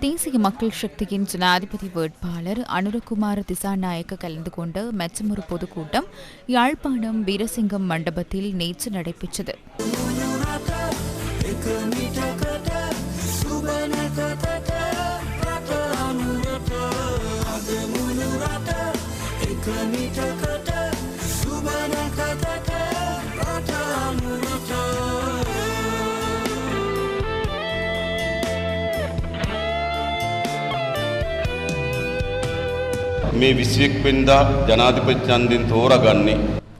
தேசிய மக்கள் சக்தியின் ஜனாதிபதி வேட்பாளர் அனுரகுமார் திசாநாயக்க கலந்து கொண்ட மற்றொரு பொதுக்கூட்டம் யாழ்ப்பாணம் வீரசிங்கம் மண்டபத்தில் நேற்று நடைபெற்றது. මේ විසියෙක් වෙන්දා ජනාධිපති චන්දෙන් තෝරගන්නේ.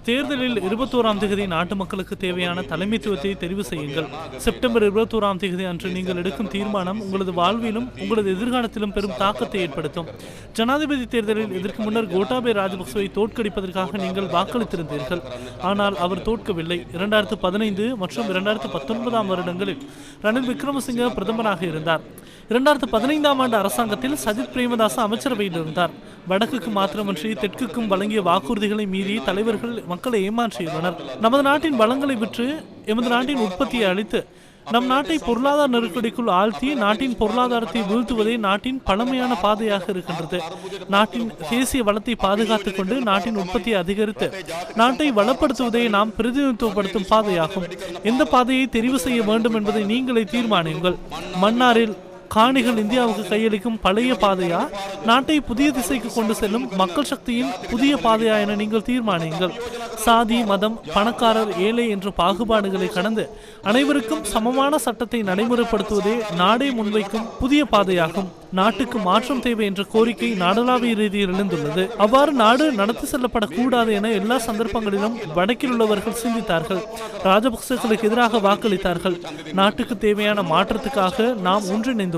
தேர்தலில் இருபத்தோராம் தேதி நாட்டு மக்களுக்கு தேவையான தலைமைத்துவத்தை தெரிவு செய்யுங்கள் செப்டம்பர் இருபத்தோராம் தேதி அன்று நீங்கள் எடுக்கும் தீர்மானம் உங்களது வாழ்விலும் உங்களது எதிர்காலத்திலும் பெரும் தாக்கத்தை ஏற்படுத்தும் ஜனாதிபதி தேர்தலில் இதற்கு முன்னர் கோட்டாபே ராஜபக்சவை தோற்கடிப்பதற்காக நீங்கள் வாக்களித்திருந்தீர்கள் ஆனால் அவர் தோற்கவில்லை இரண்டாயிரத்து பதினைந்து மற்றும் இரண்டாயிரத்து பத்தொன்பதாம் வருடங்களில் ரணில் விக்ரமசிங்க பிரதமராக இருந்தார் இரண்டாயிரத்து பதினைந்தாம் ஆண்டு அரசாங்கத்தில் சஜித் பிரேமதாச அமைச்சரவையில் இருந்தார். வடக்குக்கு மாத்திரமன்றி தெற்குக்கும் வழங்கிய வாக்குறுதிகளை மீறி தலைவர்கள் மக்களை ஏமாற்றியுள்ளனர். நமது நாட்டின் வளங்களை விற்று எமது நாட்டின் உற்பத்தியை அளித்து நம் நாட்டை பொருளாதார நெருக்கடிக்குள் ஆழ்த்தி நாட்டின் பொருளாதாரத்தை வீழ்த்துவதே நாட்டின் பழமையான பாதையாக இருக்கின்றது. நாட்டின் தேசிய வளத்தை பாதுகாத்துக் கொண்டு நாட்டின் உற்பத்தியை அதிகரித்து நாட்டை வளப்படுத்துவதே நாம் பிரதிநிதித்துவப்படுத்தும் பாதையாகும். எந்த பாதையை தெரிவு செய்ய வேண்டும் என்பதை நீங்களே தீர்மானியுங்கள். மன்னாரில் காணிகள் இந்தியாவுக்கு கையளிக்கும் பழைய பாதையா? நாட்டை புதிய திசைக்கு கொண்டு செல்லும் மக்கள் சக்தியின் புதிய பாதையா என நீங்கள் தீர்மானியுங்கள். சாதி மதம் பணக்காரர் ஏழை என்ற பாகுபாடுகளை கடந்து அனைவருக்கும் சமமான சட்டத்தை நடைமுறைப்படுத்துவதே நாடே முன்வைக்கும் புதிய பாதையாகும். நாட்டுக்கு மாற்றம் தேவை என்ற கோரிக்கை நாடளாவிய ரீதியில் எழுந்துள்ளது. அவ்வாறு நாடு நடத்தி செல்லப்படக்கூடாது என எல்லா சந்தர்ப்பங்களிலும் வடக்கில் உள்ளவர்கள் சிந்தித்தார்கள். ராஜபக்சேக்களுக்கு எதிராக வாக்களித்தார்கள். நாட்டுக்கு தேவையான மாற்றத்துக்காக நாம் ஒன்றிணைந்துள்ளோம்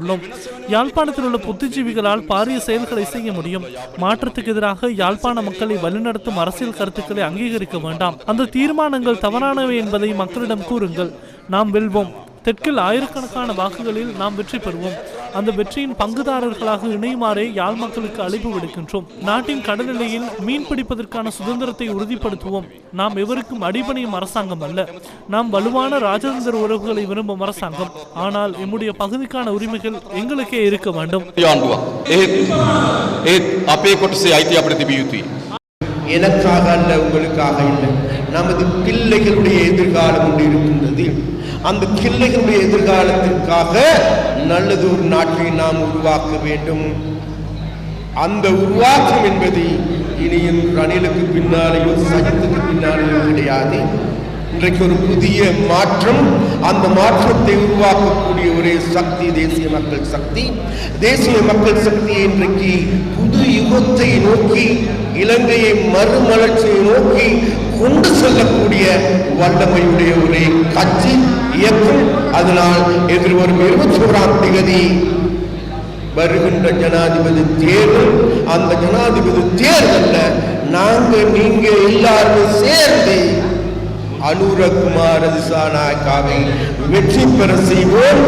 யாழ்ப்பாணத்தில் உள்ள புத்திஜீவிகளால் பாரிய செயல்களை செய்ய முடியும். மாற்றத்துக்கு எதிராக யாழ்ப்பாண மக்களை வழிநடத்தும் அரசியல் கருத்துக்களை அங்கீகரிக்க வேண்டாம். அந்த தீர்மானங்கள் தவறானவை என்பதை மக்களிடம் கூறுங்கள். நாம் வெல்வோம். தெற்கில் ஆயிரக்கணக்கான வாக்குகளில் நாம் வெற்றி பெறுவோம். அந்த வெற்றியின் பங்குதாரர்களாக இணையுமாறே யாழ் மக்களுக்கு அழைப்பு விடுக்கின்றோம். நாட்டின் கடல்நிலையில் மீன் பிடிப்பதற்கான சுதந்திரத்தை உறுதிப்படுத்துவோம். நாம் எவருக்கும் அடிபணியும் அரசாங்கம் அல்ல. நாம் வலுவான ராஜதந்திர உறவுகளை விரும்பும் அரசாங்கம். ஆனால் எம்முடைய பகுதிக்கான உரிமைகள் எங்களுக்கே இருக்க வேண்டும். எனக்காக அல்ல உங்களுக்காக இல்லை. நமது பிள்ளைகளுடைய எதிர்காலம் ஒன்று இருக்கின்றது. அந்த கிள்ளைகளுடைய எதிர்காலத்திற்காக நல்லது ஒரு நாட்டை நாம் உருவாக்க வேண்டும். அந்த உருவாக்கம் என்பது இனியும் ரணிலுக்கு பின்னாலேயோ சஜித்துக்கு பின்னாலேயோ கிடையாது. இன்றைக்கு ஒரு புதிய மாற்றம் அந்த மாற்றத்தை உருவாக்கக்கூடிய ஒரே சக்தி தேசிய மக்கள் சக்தி. தேசிய மக்கள் சக்தி இன்றைக்கு புது யுகத்தை நோக்கி இலங்கையை மறுமலர்ச்சியை நோக்கி கொண்டு வல்லமையுடைய ஒரு கட்சி இயக்கம். அதனால் எதிர்வரும் இருபத்தி ஓராம் தேதி வருகின்ற ஜனாதிபதி தேர்தல். அந்த ஜனாதிபதி தேர்தல்ல நாங்க நீங்க எல்லாருமே சேர்ந்து அனுரகுமார் திசாநாயக்காவை வெற்றி பெற செய்வோம்.